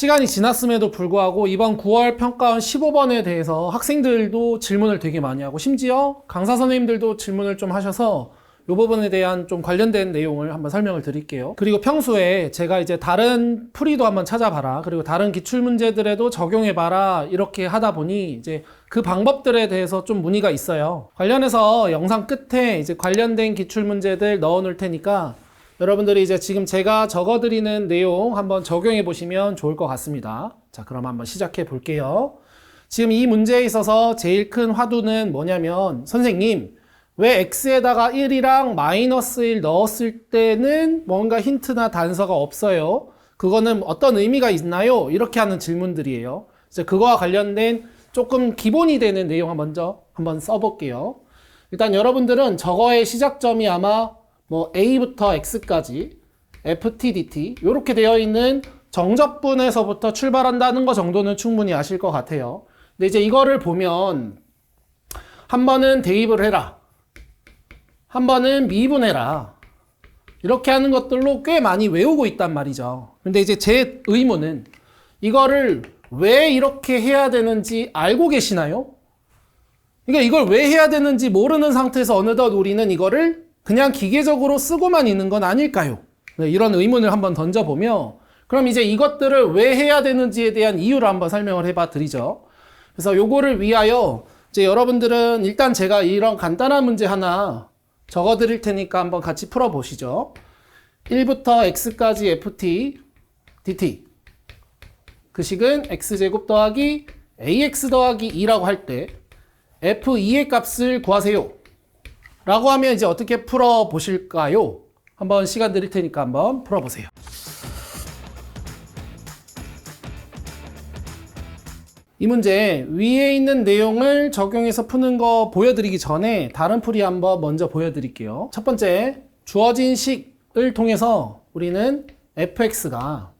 시간이 지났음에도 불구하고 이번 9월 평가원 15번에 대해서 학생들도 질문을 되게 많이 하고 심지어 강사 선생님들도 질문을 좀 하셔서 이 부분에 대한 좀 관련된 내용을 한번 설명을 드릴게요. 그리고 평소에 제가 이제 다른 풀이도 한번 찾아봐라. 그리고 다른 기출 문제들에도 적용해봐라. 이렇게 하다 보니 이제 그 방법들에 대해서 좀 문의가 있어요. 관련해서 영상 끝에 이제 관련된 기출 문제들 넣어 놓을 테니까 여러분들이 이제 지금 제가 적어드리는 내용 한번 적용해 보시면 좋을 것 같습니다. 자, 그럼 한번 시작해 볼게요. 지금 이 문제에 있어서 제일 큰 화두는 뭐냐면, 선생님, 왜 x에다가 1이랑 마이너스 1 넣었을 때는 뭔가 힌트나 단서가 없어요? 그거는 어떤 의미가 있나요? 이렇게 하는 질문들이에요. 이제 그거와 관련된 조금 기본이 되는 내용 먼저 한번 써볼게요. 일단 여러분들은 저거의 시작점이 아마 뭐 a부터 x까지 ft dt 이렇게 되어 있는 정적분에서부터 출발한다는 거 정도는 충분히 아실 것 같아요. 근데 이제 이거를 보면 한 번은 대입을 해라. 한 번은 미분해라. 이렇게 하는 것들로 꽤 많이 외우고 있단 말이죠. 근데 이제 제 의문은 이거를 왜 이렇게 해야 되는지 알고 계시나요? 그러니까 이걸 왜 해야 되는지 모르는 상태에서 어느덧 우리는 이거를 그냥 기계적으로 쓰고만 있는 건 아닐까요? 네, 이런 의문을 한번 던져보며 그럼 이제 이것들을 왜 해야 되는지에 대한 이유를 한번 설명을 해봐 드리죠. 그래서 요거를 위하여 이제 여러분들은 일단 제가 이런 간단한 문제 하나 적어 드릴 테니까 한번 같이 풀어 보시죠. 1부터 x까지 ft dt 그 식은 x제곱 더하기 ax 더하기 2라고 할 때 f2의 값을 구하세요. 라고 하면 이제 어떻게 풀어 보실까요? 한번 시간 드릴 테니까 한번 풀어 보세요. 이 문제 위에 있는 내용을 적용해서 푸는 거 보여드리기 전에 다른 풀이 한번 먼저 보여드릴게요. 첫 번째, 주어진 식을 통해서 우리는 fx가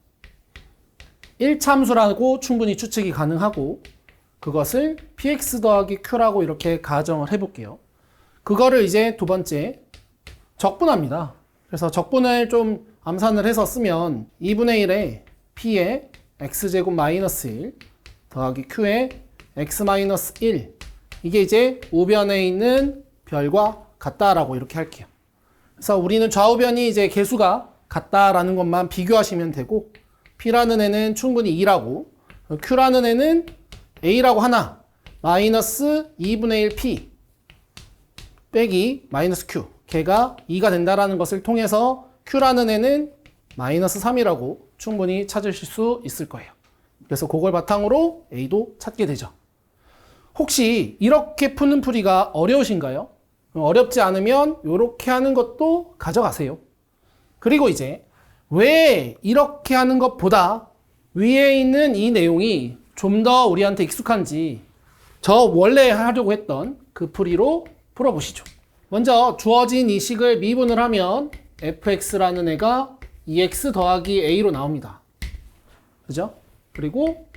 1참수라고 충분히 추측이 가능하고 그것을 px 더하기 q라고 이렇게 가정을 해볼게요. 그거를 이제 두 번째 적분합니다. 그래서 적분을 좀 암산을 해서 쓰면 2분의 1에 p의 x제곱 마이너스 1 더하기 q의 x 마이너스 1 이게 이제 우변에 있는 별과 같다라고 이렇게 할게요. 그래서 우리는 좌우변이 이제 개수가 같다라는 것만 비교하시면 되고 p라는 애는 충분히 2라고 q라는 애는 a라고 하나 마이너스 2분의 1p 빼기 마이너스 q 걔가 2가 된다라는 것을 통해서 q라는 애는 마이너스 3이라고 충분히 찾으실 수 있을 거예요. 그래서 그걸 바탕으로 a도 찾게 되죠. 혹시 이렇게 푸는 풀이가 어려우신가요? 어렵지 않으면 이렇게 하는 것도 가져가세요. 그리고 이제 왜 이렇게 하는 것보다 위에 있는 이 내용이 좀 더 우리한테 익숙한지 저 원래 하려고 했던 그 풀이로 풀어보시죠. 먼저 주어진 이 식을 미분을 하면 fx라는 애가 2x 더하기 a로 나옵니다. 그죠? 그리고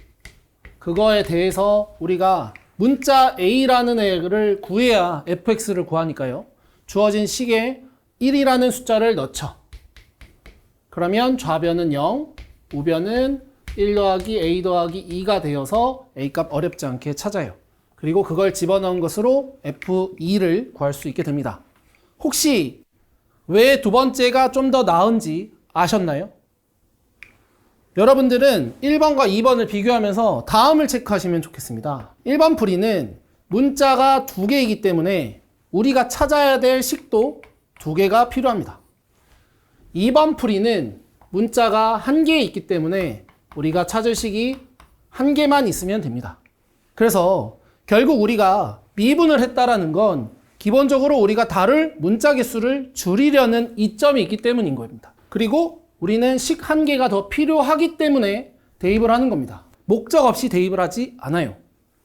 그거에 대해서 우리가 문자 a라는 애를 구해야 fx를 구하니까요. 주어진 식에 1이라는 숫자를 넣죠. 그러면 좌변은 0, 우변은 1 더하기 a 더하기 2가 되어서 a 값 어렵지 않게 찾아요. 그리고 그걸 집어넣은 것으로 F2를 구할 수 있게 됩니다. 혹시 왜 두 번째가 좀 더 나은지 아셨나요? 여러분들은 1번과 2번을 비교하면서 다음을 체크하시면 좋겠습니다. 1번 풀이는 문자가 두 개이기 때문에 우리가 찾아야 될 식도 두 개가 필요합니다. 2번 풀이는 문자가 한 개 있기 때문에 우리가 찾을 식이 한 개만 있으면 됩니다. 그래서 결국 우리가 미분을 했다라는 건 기본적으로 우리가 다룰 문자 개수를 줄이려는 이점이 있기 때문인 겁니다. 그리고 우리는 식 한 개가 더 필요하기 때문에 대입을 하는 겁니다. 목적 없이 대입을 하지 않아요.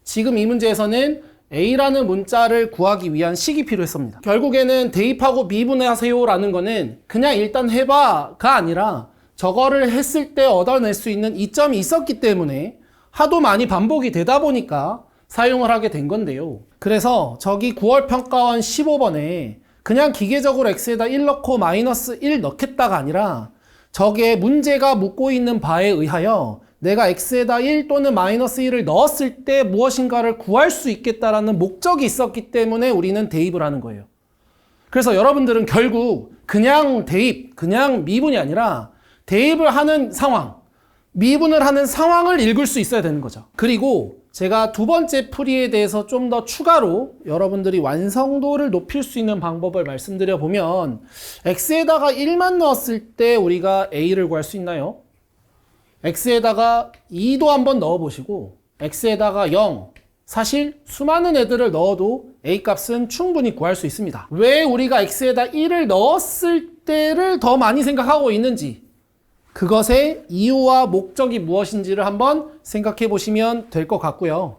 지금 이 문제에서는 A라는 문자를 구하기 위한 식이 필요했습니다. 결국에는 대입하고 미분하세요라는 거는 그냥 일단 해봐가 아니라 저거를 했을 때 얻어낼 수 있는 이점이 있었기 때문에 하도 많이 반복이 되다 보니까 사용을 하게 된 건데요. 그래서 저기 9월 평가원 15번에 그냥 기계적으로 x에다 1 넣고 마이너스 1 넣겠다가 아니라 저게 문제가 묻고 있는 바에 의하여 내가 x에다 1 또는 마이너스 1을 넣었을 때 무엇인가를 구할 수 있겠다라는 목적이 있었기 때문에 우리는 대입을 하는 거예요. 그래서 여러분들은 결국 그냥 대입, 그냥 미분이 아니라 대입을 하는 상황, 미분을 하는 상황을 읽을 수 있어야 되는 거죠. 그리고 제가 두 번째 풀이에 대해서 좀 더 추가로 여러분들이 완성도를 높일 수 있는 방법을 말씀드려 보면 x에다가 1만 넣었을 때 우리가 a를 구할 수 있나요? x에다가 2도 한번 넣어 보시고 x에다가 0 사실 수많은 애들을 넣어도 a 값은 충분히 구할 수 있습니다. 왜 우리가 x에다 1을 넣었을 때를 더 많이 생각하고 있는지 그것의 이유와 목적이 무엇인지를 한번 생각해 보시면 될 것 같고요.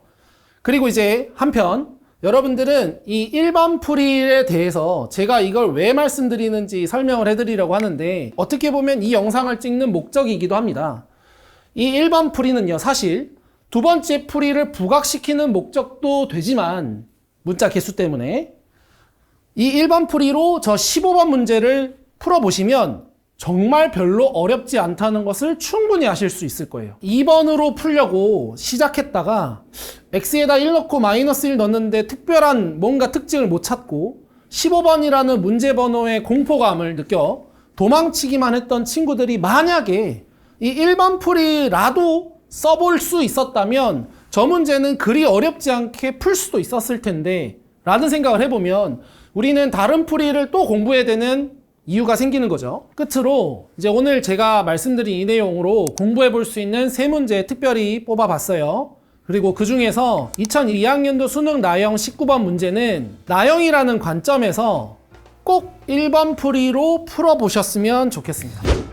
그리고 이제 한편 여러분들은 이 일반 풀이에 대해서 제가 이걸 왜 말씀드리는지 설명을 해드리려고 하는데 어떻게 보면 이 영상을 찍는 목적이기도 합니다. 이 일반 풀이는요, 사실 두 번째 풀이를 부각시키는 목적도 되지만 문자 개수 때문에 이 일반 풀이로 저 15번 문제를 풀어보시면 정말 별로 어렵지 않다는 것을 충분히 아실 수 있을 거예요. 2번으로 풀려고 시작했다가 x에다 1 넣고 마이너스 1 넣는데 특별한 뭔가 특징을 못 찾고 15번이라는 문제 번호의 공포감을 느껴 도망치기만 했던 친구들이 만약에 이 1번 풀이라도 써볼 수 있었다면 저 문제는 그리 어렵지 않게 풀 수도 있었을 텐데 라는 생각을 해보면 우리는 다른 풀이를 또 공부해야 되는 이유가 생기는 거죠. 끝으로 이제 오늘 제가 말씀드린 이 내용으로 공부해 볼 수 있는 세 문제 특별히 뽑아 봤어요. 그리고 그 중에서 2002학년도 수능 나형 19번 문제는 나형이라는 관점에서 꼭 1번 풀이로 풀어 보셨으면 좋겠습니다.